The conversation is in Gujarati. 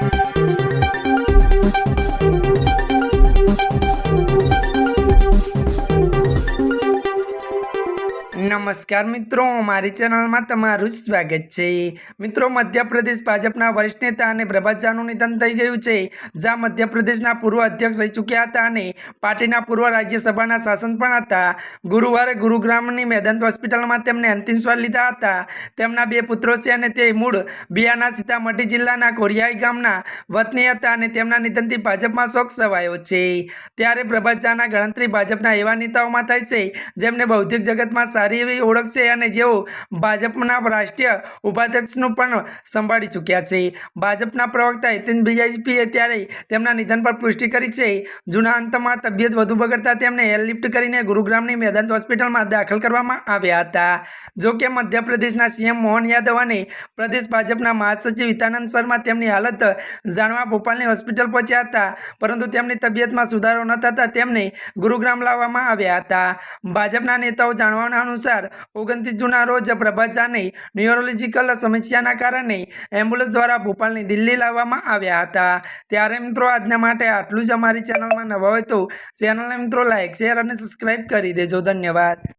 Thank you. નમસ્કાર મિત્રો, મારી ચેનલમાં તમારું સ્વાગત છે. મિત્રો, મધ્યપ્રદેશ ભાજપના વરિષ્ઠ નેતા અને પ્રભાતજાનું નિધન થઈ ગયું છે. જ્યાં મધ્યપ્રદેશના પૂર્વ અધ્યક્ષ રહી ચૂક્યા હતા અને પાર્ટીના પૂર્વ રાજ્યસભાના શાસન પણ હતા. ગુરુવારે ગુરુગ્રામની મેદંત હોસ્પિટલમાં તેમને અંતિમ શ્વાસ લીધા હતા. તેમના બે પુત્રો છે અને તે મૂળ બિહારના સીતામઢી જિલ્લાના કોરિયાઈ ગામના વતની હતા અને તેમના નિધનથી ભાજપમાં શોક સવાયો છે. ત્યારે પ્રભાજાના ગણતરી ભાજપના એવા નેતાઓમાં થાય છે જેમને બૌદ્ધિક જગતમાં સારી એવી ઓળખ છે અને જેઓ ભાજપના રાષ્ટ્રીય ઉપાધ્યક્ષનું પણ સંભાળી ચૂક્યા છે. ભાજપના પ્રવક્તા હિતેન બીજેપીએ ત્યારે તેમના નિધન પર પુષ્ટિ કરી છે. જૂના અંતમાં તબિયત વધુ બગડતા તેમને એરલિફ્ટ કરીને ગુરુગ્રામની મેદાંત હોસ્પિટલમાં દાખલ કરવામાં આવ્યા હતા. જોકે મધ્યપ્રદેશના સીએમ મોહન યાદવ અને પ્રદેશ ભાજપના મહાસચિવ હિતાનંદ શર્મા તેમની હાલત જાણવા ભોપાલની હોસ્પિટલ પહોંચ્યા હતા, પરંતુ તેમની તબિયતમાં સુધારો ન થતાં તેમને ગુરુગ્રામ લાવવામાં આવ્યા હતા. ભાજપના નેતાઓ જાણવાના અનુસાર ઓગણત્રીસ જૂના રોજ પ્રભાજાને ન્યુરોલોજીકલ સમસ્યાના કારણે એમ્બ્યુલન્સ દ્વારા ભોપાલની દિલ્હી લાવવામાં આવ્યા હતા. ત્યારે મિત્રો આજના માટે આટલું જ અમારી ચેનલમાં નવા હોય તો ચેનલને મિત્રો લાઇક શેર અને સબસ્ક્રાઈબ કરી દેજો. ધન્યવાદ.